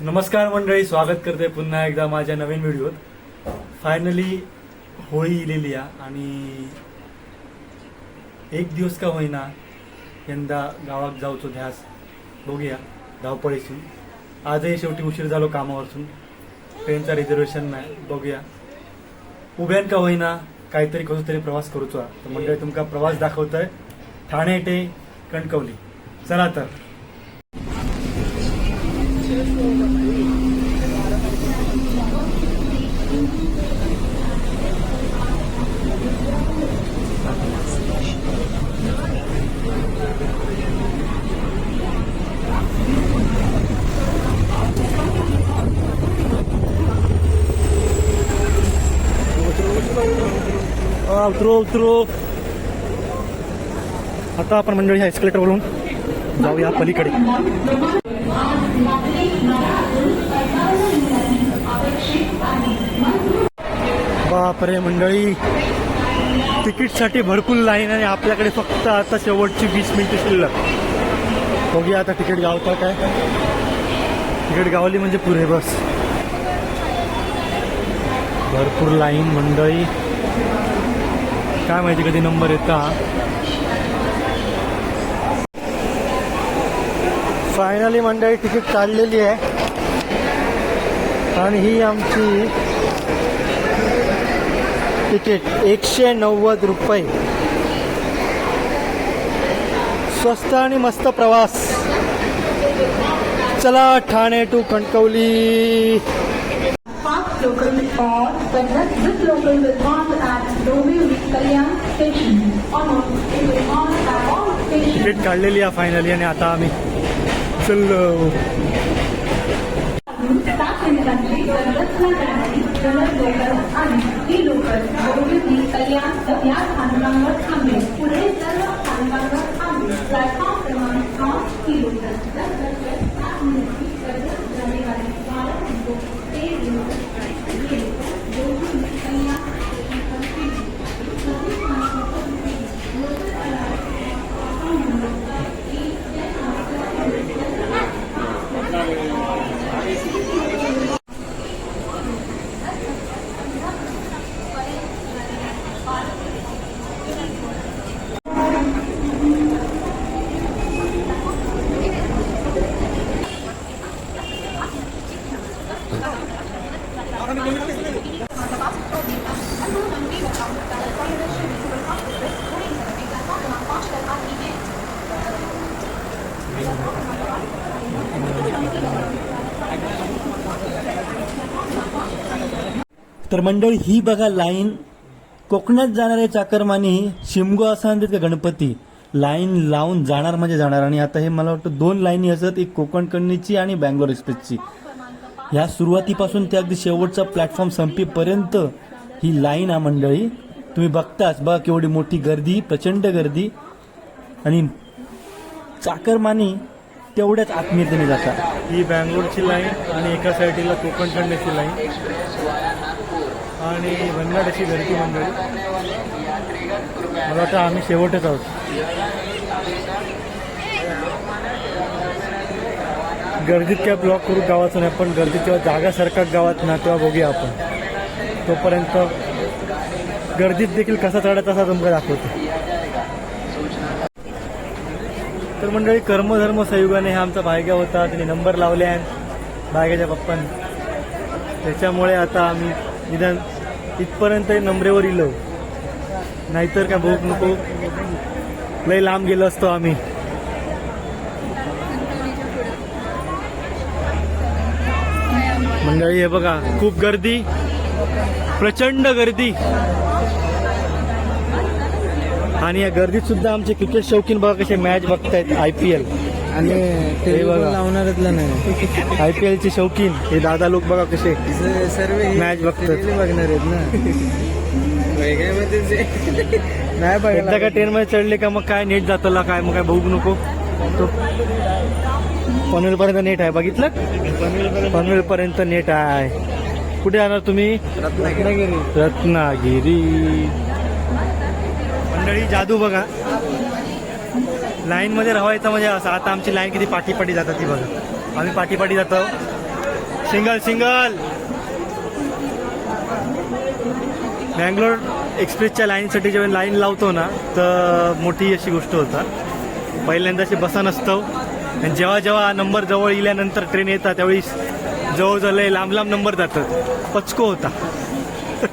नमस्कार मंडळी स्वागत करते पुन्हा एकदा माझ्या नवीन व्हिडिओत. फायनली होळी इलेली आहे आणि एक दिवस का होईना यंदा गावात जाऊचो ध्यास. बघूया धावपळीसून आजही शेवटी उशीर झालो कामावरसून ट्रेनचा रिझर्वेशन नाही बघूया. उभ्यान का होईना काहीतरी कसं तरी प्रवास करूचो तर मंडळी तुमका प्रवास दाखवतोय ठाणे ते कणकवली. चला तर. उतरो उतरो आता आपण मंडळी ह्या एस्केलेटर वरून जाऊया पलीकडे. बापरे मंडळी. तिकीटसाठी भरपूर लाईन आणि आपल्याकडे फक्त आता शेवटची वीस मिनिटं शिल्लक. बघूया आता तिकीट गावतं काय. तिकीट गावली म्हणजे पुरे बस. भरपूर लाईन मंडळी. काय माहिती कधी नंबर येत का? फायनली मंडळी तिकीट काढलेली आहे. आणि ही आमची तिकीट एकशे नव्वद रुपये. स्वस्त आणि मस्त प्रवास. चला Thane to Kankavli. Local or Bandar, this local will halt at Dombivli Kalyan station. On it will halt at all stations. Ticket काढलेली आहे फायनली आणि आता आम्ही चल स्थापनेसाठी बंदरला जाणारी जलद लोकल आणि ही लोकल डोंबिवली कल्याण या स्थानकांवर थांबेल पुढे सर्व स्थानकांवर थांबेल प्लॅटफॉर्म क्रमांक पाच ही लोकल तर मंडळी ही बघा लाईन. कोकणात जाणारे चाकरमानी शिमगो असं का गणपती? लाईन लावून जाणार म्हणजे जाणार. आणि आता हे मला वाटतं दोन लाईनी असत एक कोकण आणि बँगलोर एक्सप्रेसची. ह्या सुरुवातीपासून ते अगदी शेवटचा प्लॅटफॉर्म संपेपर्यंत ही लाईन हा मंडळी. तुम्ही बघताच बघा केवढी मोठी गर्दी प्रचंड गर्दी. आणि चाकरमानी तेवढ्याच आत्मीयतेने जातात. ही बँगलोरची लाईन आणि एका साईडला कोकण लाईन. आणि भन्नाट अशी गर्दी मंडळी. मला वाटतं आम्ही शेवटच आहोत. गर्दीत काय ब्लॉक करू गावाचं नाही पण गर्दीत जेव्हा जागा सरकार गावात ना तेव्हा बघूया आपण. तोपर्यंत गर्दीत देखील कसा चढायचा असा तुमका दाखवतो. तर मंडळी कर्मधर्म संयुगाने हा आमचा भायगा होता. त्यांनी नंबर लावले आहेत भायग्याच्या पप्पांनी. त्याच्यामुळे आता आम्ही निदान इथपर्यंत नंबरेवर इलो. नाहीतर काय भूक नको. लय लांब गेलो असतो आम्ही. मंडळी हे बघा खूप गर्दी. प्रचंड गर्दी. आणि या गर्दीत सुद्धा आमचे क्रिकेट शौकीन बघा कसे मॅच बघतायत आय पी एल आणि ते बघा. लावणारच नाही. आय पी एलचे शौकीन. हे दादा लोक बघा कसे. सर्व Match बघतात. बघणार आहेत ना. नाही एकदा का बघायला ट्रेन मध्ये चढले का मग काय नेट जातला काय? मग काय बघू नको. तो पनवेल पर्यंत नेट आहे. बघितलं? पनवेल पर्यंत नेट आहे. कुठे जाणार तुम्ही? रत्नागिरी. रत्नागिरी. मंडळी जादू बघा. लाईन मध्ये राहायचं म्हणजे असं. आता आमची लाईन किती पाठीपाठी जातात ती बघा. आम्ही पाठीपाठी जातो. Single single. बँगलोर एक्सप्रेसच्या लाईनसाठी जेव्हा लाईन लावतो ना तर मोठी अशी गोष्ट होता. पहिल्यांदाशी बसा नसतो आणि जेव्हा जेव्हा नंबर जवळ येल्यानंतर ट्रेन येतात त्यावेळी जवळ जवळ लांब लांब नंबर जातात. पचको होता.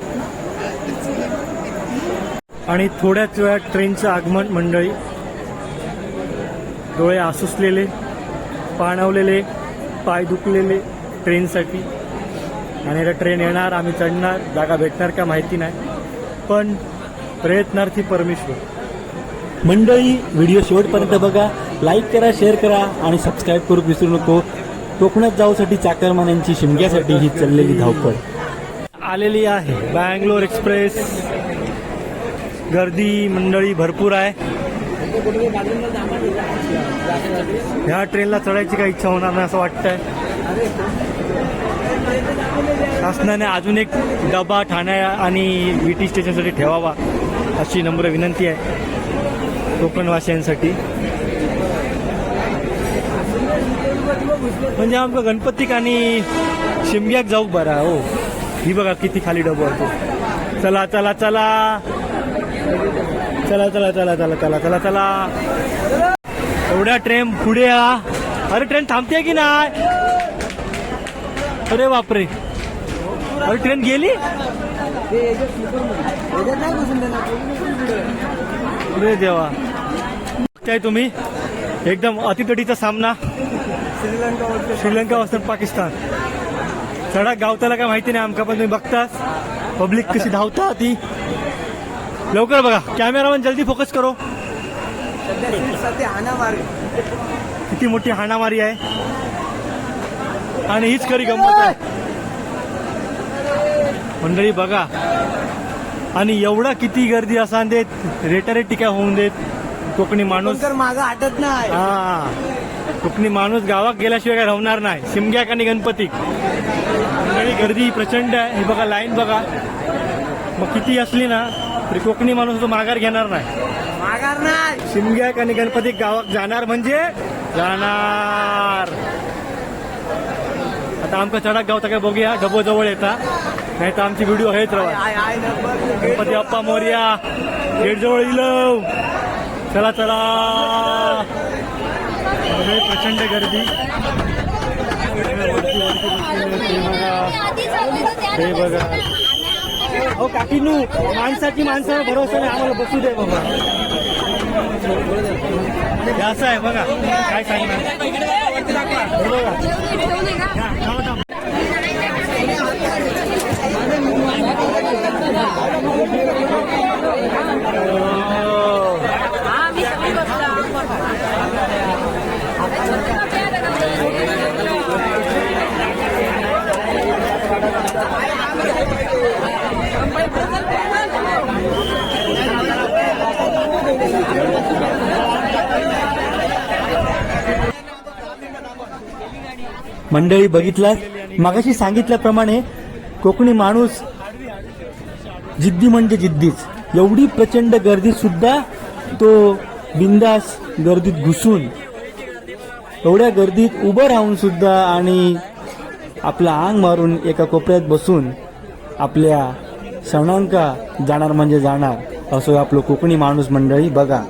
आणि थोड्याच वेळात ट्रेनचं आगमन मंडळी डोळे आसुसलेले पाणवलेले पाय दुखलेले ट्रेनसाठी आणि आता ट्रेन येणार आम्ही चढणार जागा भेटणार का माहिती नाही. पण प्रयत्नार्थी परमेश्वर. मंडळी व्हिडिओ शेवटपर्यंत बघा लाईक करा शेअर करा आणि सबस्क्राईब करू विसरू नको. कोकणात जाऊसाठी चाकरमान्यांची शिमग्यासाठी ही चाललेली धावपळ. आलेली आहे. बँगलोर एक्सप्रेस. गर्दी मंडळी भरपूर आहे. ह्या ट्रेनला चढायची काही इच्छा होणार नाही असं वाटतंय. शासनाने अजून एक डबा ठाण्या आणि विटी स्टेशनसाठी ठेवावा अशी नम्र विनंती आहे कोकणवासियांसाठी. म्हणजे आमचं गणपतीक आणि शिमग्याक जाऊ बरा हो. ही बघा किती खाली डबा होतो. चला चला चला. चला चला चला चला चला चला चला. एवढ्या ट्रेन पुढे या. अरे ट्रेन थांबते की नाही? अरे बापरे. अरे ट्रेन गेली? अरे देवा. काय तुम्ही? एकदम अतितडीचा सामना. श्रीलंका वर्सेस पाकिस्तान. सडा गावताला काय माहिती नाही आमका पण तुम्ही बघताच. पब्लिक कशी धावता ती? लवकर बघा. कॅमेरामॅन जल्दी फोकस करो. किती मोठी हाणामारी आहे. आणि हीच खरी गंमत आहे. मंडळी बघा. आणि एवढा किती गर्दी असा देत. रेटारे टिका होऊन देत. कोकणी माणूस. तर मागं हटत नाही. हा. कोकणी माणूस गावात गेल्याशिवाय काय राहणार नाही. शिमग्याक आणि गणपती मंडळी गर्दी प्रचंड आहे. हे बघा लाईन बघा. मग किती असली ना तरी कोकणी माणूस तो माघार घेणार नाही. माघार नाही. शिमग्याक आणि गणपती गावात जाणार म्हणजे जाणार. आता आमका चढाक गावता काय बघूया डबो जवळ येता. नाही तर आमची व्हिडिओ हेच राहा आय आय नंबर गणपती बाप्पा मोर्या गेट जवळ इलो. चला चला. प्रचंड गर्दी. हे बघा. अहो काकीनू माणसाची माणसाला भरोसा नाही आम्हाला बसू दे बाबा. असं आहे बघा. काय सांगणार? हे बघा. या, थांबा, मंडळी बघितलात? मागाशी सांगितल्याप्रमाणे कोकणी माणूस जिद्दी म्हणजे जिद्दीच. एवढी प्रचंड गर्दी सुद्धा तो बिंदास गर्दीत घुसून एवढ्या गर्दीत उभं राहून सुद्धा आणि आपला आंग मारून एका कोपऱ्यात बसून आपल्या सणांका जाणार म्हणजे जाणार असं आपलं कोकणी माणूस मंडळी बघा.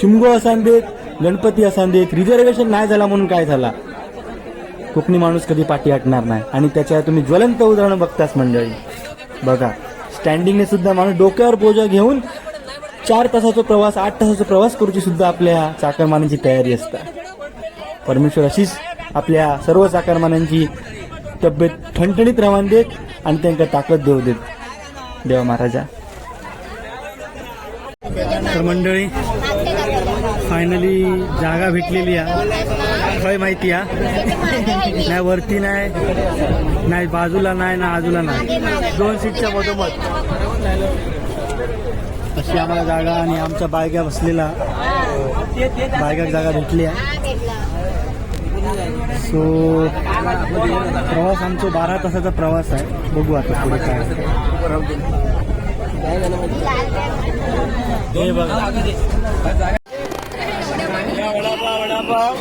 शिमगो असांदेत गणपती असांदेत रिझर्वेशन नाही झाला म्हणून काय झाला? कोकणी माणूस कधी पाठी हटणार नाही. आणि त्याच्या तुम्ही ज्वलंत उदाहरणं बघताच मंडळी. बघा स्टँडिंगने सुद्धा माणूस डोक्यावर बोजा घेऊन चार तासाचा प्रवास आठ तासाचा प्रवास करूची सुद्धा आपल्या चाकरमानांची तयारी असते. परमेश्वर अशीच आपल्या सर्व चाकरमानांची तब्येत ठणठणीत रवान देत आणि त्यांना ताकद देऊ देत. देवा महाराजा. तर मंडळी फायनली जागा भेटलेली आहे. काय माहिती आहे नाही वरती नाही नाही बाजूला नाही ना आजूला नाही. दोन सीटच्या मधोमध अशी आम्हाला जागा आणि आमच्या बायका बसलेला. बायका जागा भेटली आहे. सो प्रवास आमचा बारा तासाचा प्रवास आहे. बघू आता पुढे काय हे बघा. वडापाव वडापाव.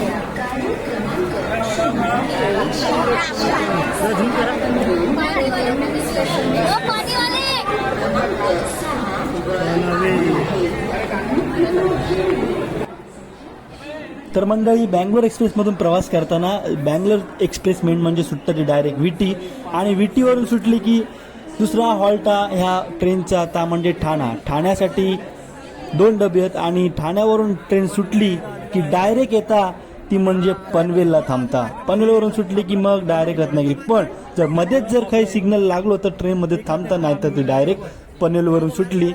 तर मंडळी बँगलोर एक्सप्रेसमधून प्रवास करताना बँगलोर एक्सप्रेस मेन म्हणजे सुटतं ती डायरेक्ट विटी आणि विटीवरून सुटली की दुसरा हॉल्टा ह्या ट्रेनचा ता म्हणजे ठाणा. ठाण्यासाठी दोन डबे आहेत आणि ठाण्यावरून ट्रेन सुटली की डायरेक्ट येता ती म्हणजे पनवेलला थांबता. पनवेलवरून सुटली की मग डायरेक्ट रत्नागिरी. पण जर मध्येच जर काही सिग्नल लागलो तर ट्रेनमध्ये थांबता नाही तर ती डायरेक्ट पनवेलवरून सुटली.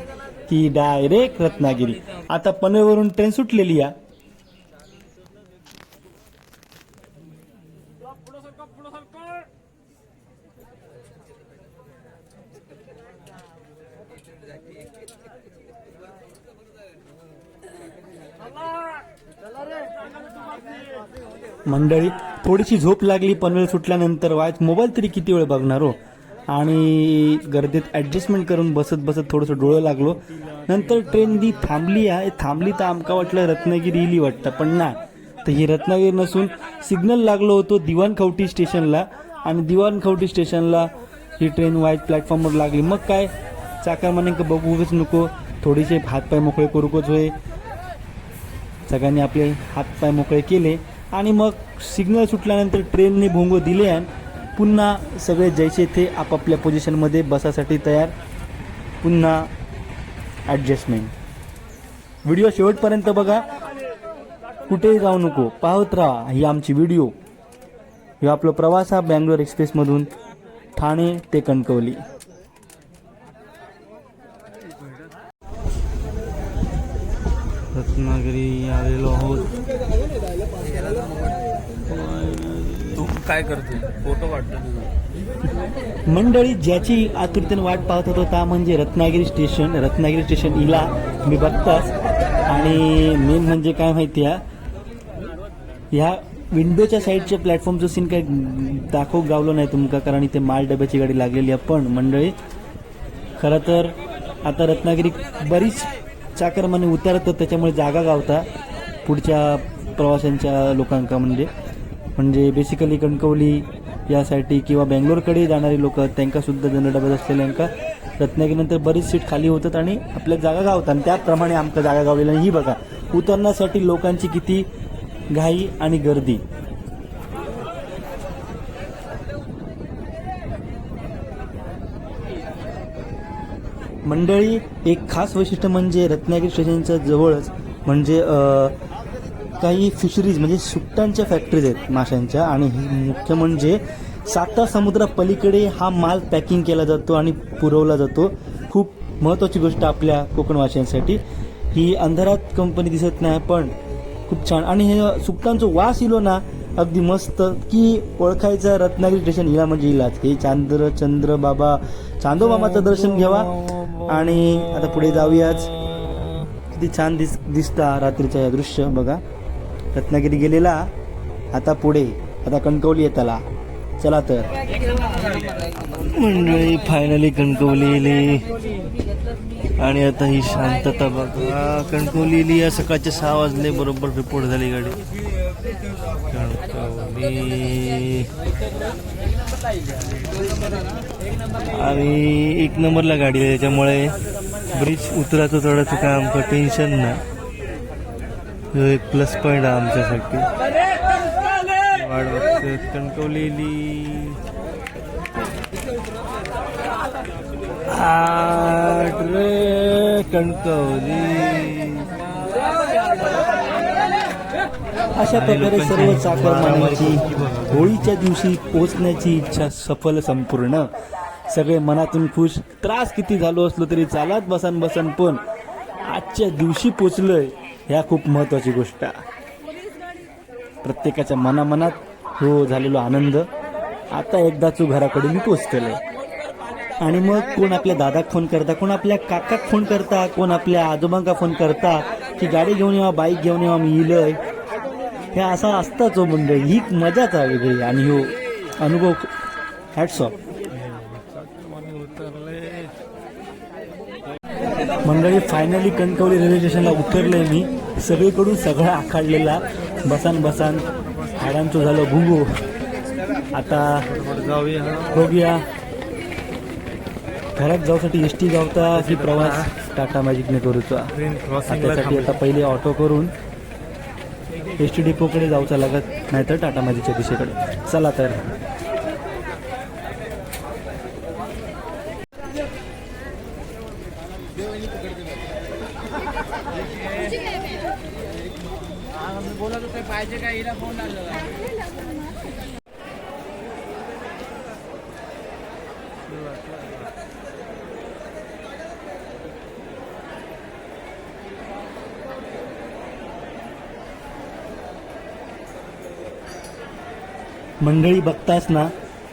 की डायरेक्ट रत्नागिरी. आता पनवेलवरून ट्रेन सुटलेली आहे मंडळी थोडीशी झोप लागली पनवेल सुटल्यानंतर वायत मोबाईल तरी किती वेळ बघणार हो? आणि गर्दीत ॲडजस्टमेंट करून बसत बसत थोडंसं डोळं लागलो. नंतर ट्रेन जी थांबली आहे. थांबली तर आमका वाटलं रत्नागिरी इली वाटतं पण ना तर ही रत्नागिरी नसून सिग्नल लागलो होतो दिवाणखवटी स्टेशनला आणि दिवाणखवटी स्टेशनला ही ट्रेन वाईट प्लॅटफॉर्मवर लागली. मग काय? चाकर का बघूच नको. थोडेसे हातपाय मोकळे करूकच होय सगळ्यांनी आपले हातपाय मोकळे केले आणि मग सिग्नल सुटल्यानंतर ट्रेनने भोंगो दिले आणि पुन्हा सगळे जैसे ते आपापल्या पोझिशनमध्ये बसासाठी तयार. पुन्हा ॲडजस्टमेंट व्हिडिओ शेवटपर्यंत बघा. कुठेही जाऊ नको. पाहत राहा. ही आमची व्हिडिओ ही आपला प्रवास हा बँगलोर एक्सप्रेसमधून ठाणे ते कणकवली. रत्नागिरी आलेलो आहोत. तू काय करतोय? फोटो मंडळी ज्याची आतुरतेने वाट पाहत होतो त्या म्हणजे रत्नागिरी स्टेशन. रत्नागिरी स्टेशन इला मी बघताच. आणि मेन म्हणजे काय माहिती आहे? ह्या विंडोच्या साईडच्या प्लॅटफॉर्मचं सीन काय दाखव गावलं नाही तुमका कारण इथे माल डब्याची गाडी लागलेली आहे. पण मंडळी खरं तर आता रत्नागिरी बरीच चाकरमाने उतरतं त्याच्यामुळे जागा गावता पुढच्या प्रवाशांच्या लोकांका म्हणजे. म्हणजे बेसिकली कणकवली यासाठी किंवा बेंगलोरकडे जाणारी लोक त्यांकासुद्धा जनरल डब्यात असलेल्यांका रत्नागिरीनंतर बरीच सीट खाली होतात आणि आपल्या जागा गावतात आणि त्याप्रमाणे आमका जागा गावलेल्या ही बघा उतरण्यासाठी लोकांची किती घाई आणि गर्दी. मंडळी एक खास वैशिष्ट्य म्हणजे रत्नागिरी स्टेशनच्या जवळच म्हणजे काही फिशरीज म्हणजे सुट्टांच्या फॅक्टरीज आहेत माशांच्या आणि ही मुख्य म्हणजे साता समुद्रा पलीकडे हा माल पॅकिंग केला जातो आणि पुरवला जातो. खूप महत्त्वाची गोष्ट आपल्या कोकणवासियांसाठी. ही अंधारात कंपनी दिसत नाही पण खूप छान. आणि हे सुट्टांचं वास इलो ना अगदी मस्त की ओळखायचं रत्नागिरी स्टेशन हिला म्हणजे हिलाच हे चांद्र चंद्र बाबा चांदोबामाचं दर्शन घ्यावा. आणि आता पुढे जाऊयाच. किती छान दिस दिसता रात्रीचं दृश्य बघा. रत्नागिरी गेलेला आता पुढे. आता कणकवली येताला चला तर. मंडळी फायनली कणकवली आणि आता ही शांतता बघा. कणकवलीली या सकाळचे सहा वाजले बरोबर रिपोर्ट झाली गाडी. कणकवली. आणि एक नंबरला गाडी आहे त्याच्यामुळे ब्रिज उतराचं चढायचं काय आमचं टेन्शन नाही. एक प्लस पॉईंट आहे आमच्यासाठी. वाट कणकवलेली आट रे कणकवली. अशा प्रकारे सर्व चाकरमान्यांची होळीच्या दिवशी पोचण्याची इच्छा सफल संपूर्ण. सगळे मनातून खुश. त्रास किती झालो असलो तरी चालत बसन बसन पण आजच्या दिवशी पोचलोय. ह्या खूप महत्वाची गोष्ट. प्रत्येकाच्या मनामनात हो झालेलो आनंद. आता एकदा तू घराकडे मी पोचतलोय आणि मग कोण आपल्या दादाक फोन करता? कोण आपल्या काकाक फोन करता? कोण आपल्या आजोबांका फोन करता? की गाडी घेऊन येवा बाईक घेऊन येवा मी इलय. हे असा असताच हो मंडळी. ही मजाच आहे वेगळी. आणि हो अनुभव हॅट्स ऑफ. मंडळी फायनली कणकवली रेल्वे स्टेशनला उतरले मी. सगळीकडून सगळा आखाडलेला. बसान बसान. हाडांचं झालं भुंगू आता बघूया. घरात जाऊसाठी एस टी गावता ही प्रवास टाटा मॅजिकने करूचा त्यासाठी आता पहिले ऑटो करून एस टी डिपोकडे जाऊचा लागत नाहीतर टाटा मॅजिकच्या दिशेकडे. चला तर. बोलत होते पाहिजे का हिला फोन आलेला मंडळी बघतास ना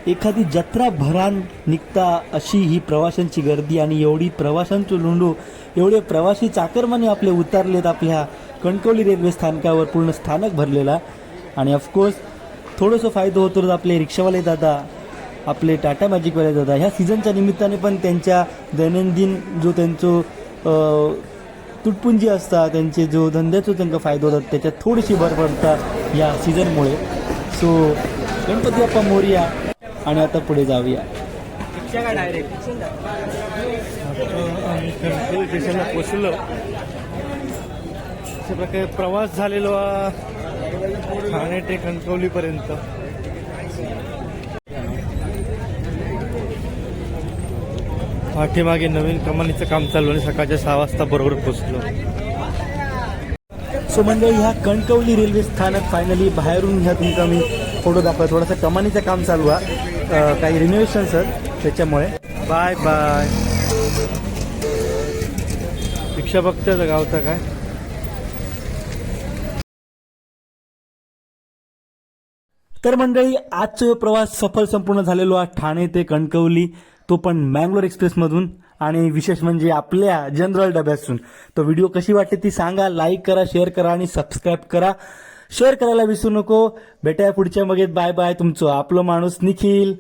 एखादी जत्रा भरान निघता अशी ही प्रवाशांची गर्दी आणि एवढी प्रवाशांचं लुंडू एवढे प्रवासी चाकरमाने आपले उतरलेत आपल्या कणकवली रेल्वे स्थानकावर पूर्ण स्थानक भरलेला. आणि ऑफकोर्स थोडंसं फायदा होतो आपले रिक्षावाले दादा आपले टाटा मॅजिकवाले दादा ह्या सीझनच्या निमित्ताने पण त्यांच्या दैनंदिन जो त्यांचं तुटपुंजी असता त्यांचे जो धंद्याचा त्यांना फायदा होतात त्याच्यात थोडीशी भर पडतात या सीझनमुळे. सो गणपती बाप्पा मोरिया आणि आता पुढे जाऊया. स्टेशनला पोचलो अशा प्रकारे प्रवास झालेलो ठाणे ते कणकवलीपर्यंत पाठीमागे नवीन कमानीचं काम चालू आणि सकाळच्या सहा वाजता बरोबर पोचलो सो मंडळी ह्या कणकवली रेल्वे स्थानक फायनली बाहेरून ह्या तुमचा मी फोटो दाखवला थोडंसं कमानीचं काम चालू आहे. काही रिनोव्हेशन सर त्याच्यामुळे. Bye bye. रिक्षा बघते गावचा काय. तर मंडळी आजचा प्रवास सफल संपूर्ण झालेलो आहे ठाणे ते कणकवली तो पण मँगलोर एक्सप्रेसमधून. आणि विशेष म्हणजे आपल्या जनरल डब्यातून. तो व्हिडिओ कशी वाटते ती सांगा लाईक करा शेअर करा आणि सबस्क्राईब करा. शेअर करायला विसरू नको. भेटाय पुढच्या मगेत. बाय बाय तुमचं आपलं माणूस निखिल.